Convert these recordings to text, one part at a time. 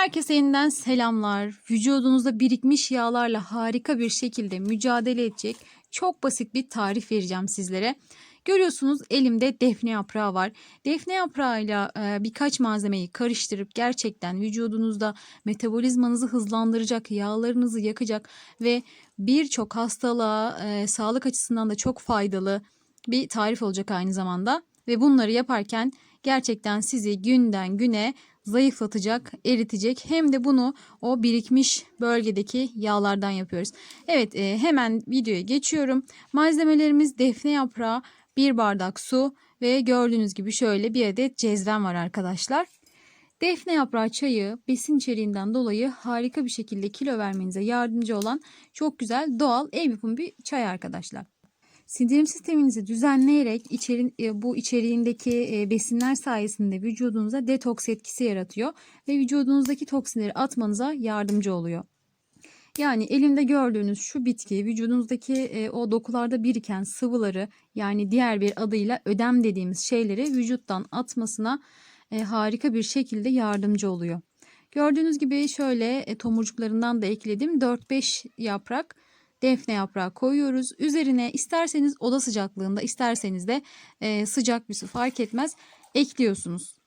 Herkese yeniden selamlar. Vücudunuzda birikmiş yağlarla harika bir şekilde mücadele edecek çok basit bir tarif vereceğim sizlere. Görüyorsunuz elimde defne yaprağı var. Defne yaprağıyla e, birkaç malzemeyi karıştırıp gerçekten vücudunuzda metabolizmanızı hızlandıracak, yağlarınızı yakacak ve birçok hastalığa e, sağlık açısından da çok faydalı bir tarif olacak aynı zamanda. Ve bunları yaparken gerçekten sizi günden güne zayıflatacak, eritecek. Hem de bunu o birikmiş bölgedeki yağlardan yapıyoruz. Evet e, hemen videoya geçiyorum. Malzemelerimiz defne yaprağı, bir bardak su ve gördüğünüz gibi şöyle bir adet cezvem var arkadaşlar. Defne yaprağı çayı besin içeriğinden dolayı harika bir şekilde kilo vermenize yardımcı olan çok güzel doğal ev yapımı bir çay arkadaşlar. Sindirim sisteminizi düzenleyerek içeri, e, bu içeriğindeki e, besinler sayesinde vücudunuza detoks etkisi yaratıyor ve vücudunuzdaki toksinleri atmanıza yardımcı oluyor. Yani elimde gördüğünüz şu bitki vücudunuzdaki e, o dokularda biriken sıvıları yani diğer bir adıyla ödem dediğimiz şeyleri vücuttan atmasına harika bir şekilde yardımcı oluyor. Gördüğünüz gibi şöyle tomurcuklarından da ekledim 4-5 yaprak defne yaprağı koyuyoruz. Üzerine isterseniz oda sıcaklığında isterseniz de e, sıcak bir su fark etmez ekliyorsunuz.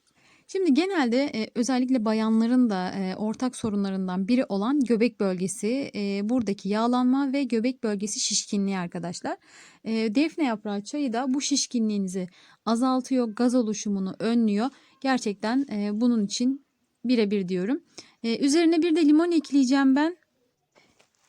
Şimdi genelde e, özellikle bayanların da e, ortak sorunlarından biri olan göbek bölgesi, e, buradaki yağlanma ve göbek bölgesi şişkinliği arkadaşlar. E, defne yaprağı çayı da bu şişkinliğinizi azaltıyor, gaz oluşumunu önlüyor. Gerçekten e, bunun için birebir diyorum. E, üzerine bir de limon ekleyeceğim ben.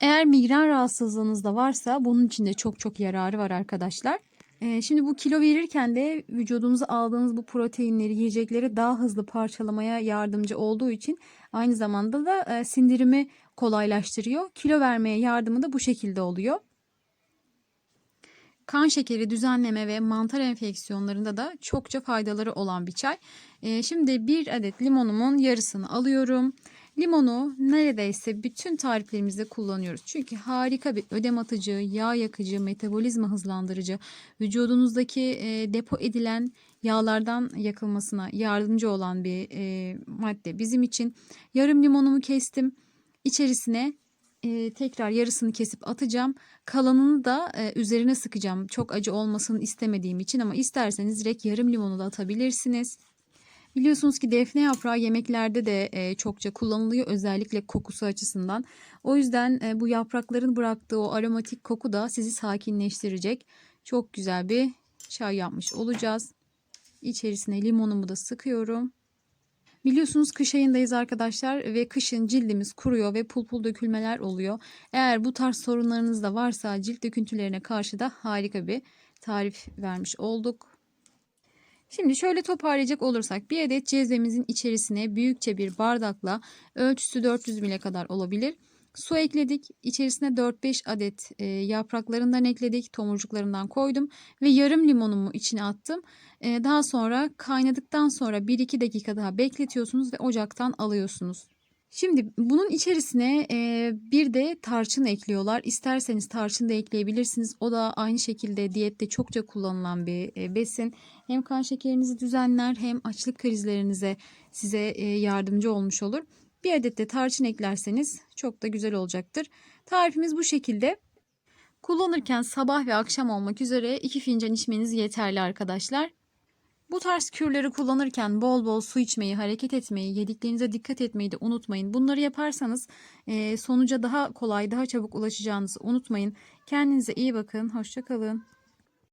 Eğer migren rahatsızlığınız da varsa bunun için de çok çok yararı var arkadaşlar. Ee, şimdi bu kilo verirken de vücudunuza aldığınız bu proteinleri, yiyecekleri daha hızlı parçalamaya yardımcı olduğu için aynı zamanda da e, sindirimi kolaylaştırıyor. Kilo vermeye yardımı da bu şekilde oluyor. Kan şekeri düzenleme ve mantar enfeksiyonlarında da çokça faydaları olan bir çay. Ee, şimdi bir adet limonumun yarısını alıyorum. Limonu neredeyse bütün tariflerimizde kullanıyoruz. Çünkü harika bir ödem atıcı, yağ yakıcı, metabolizma hızlandırıcı, vücudunuzdaki e, depo edilen yağlardan yakılmasına yardımcı olan bir e, madde bizim için. Yarım limonumu kestim. İçerisine e, tekrar yarısını kesip atacağım. Kalanını da e, üzerine sıkacağım. Çok acı olmasını istemediğim için ama isterseniz direkt yarım limonu da atabilirsiniz. Biliyorsunuz ki defne yaprağı yemeklerde de e, çokça kullanılıyor özellikle kokusu açısından. O yüzden e, bu yaprakların bıraktığı o aromatik koku da sizi sakinleştirecek. Çok güzel bir çay yapmış olacağız. İçerisine limonumu da sıkıyorum. Biliyorsunuz kış ayındayız arkadaşlar ve kışın cildimiz kuruyor ve pul pul dökülmeler oluyor. Eğer bu tarz sorunlarınız da varsa cilt döküntülerine karşı da harika bir tarif vermiş olduk. Şimdi şöyle toparlayacak olursak bir adet cezvemizin içerisine büyükçe bir bardakla ölçüsü 400 ml kadar olabilir. Su ekledik. İçerisine 4-5 adet e, yapraklarından ekledik. Tomurcuklarından koydum. Ve yarım limonumu içine attım. E, daha sonra kaynadıktan sonra 1-2 dakika daha bekletiyorsunuz ve ocaktan alıyorsunuz. Şimdi bunun içerisine e, bir de tarçın ekliyorlar. İsterseniz tarçın da ekleyebilirsiniz. O da aynı şekilde diyette çokça kullanılan bir e, besin. Hem kan şekerinizi düzenler hem açlık krizlerinize size e, yardımcı olmuş olur. Bir adet de tarçın eklerseniz çok da güzel olacaktır. Tarifimiz bu şekilde. Kullanırken sabah ve akşam olmak üzere 2 fincan içmeniz yeterli arkadaşlar. Bu tarz kürleri kullanırken bol bol su içmeyi, hareket etmeyi, yediklerinize dikkat etmeyi de unutmayın. Bunları yaparsanız sonuca daha kolay, daha çabuk ulaşacağınızı unutmayın. Kendinize iyi bakın. Hoşçakalın.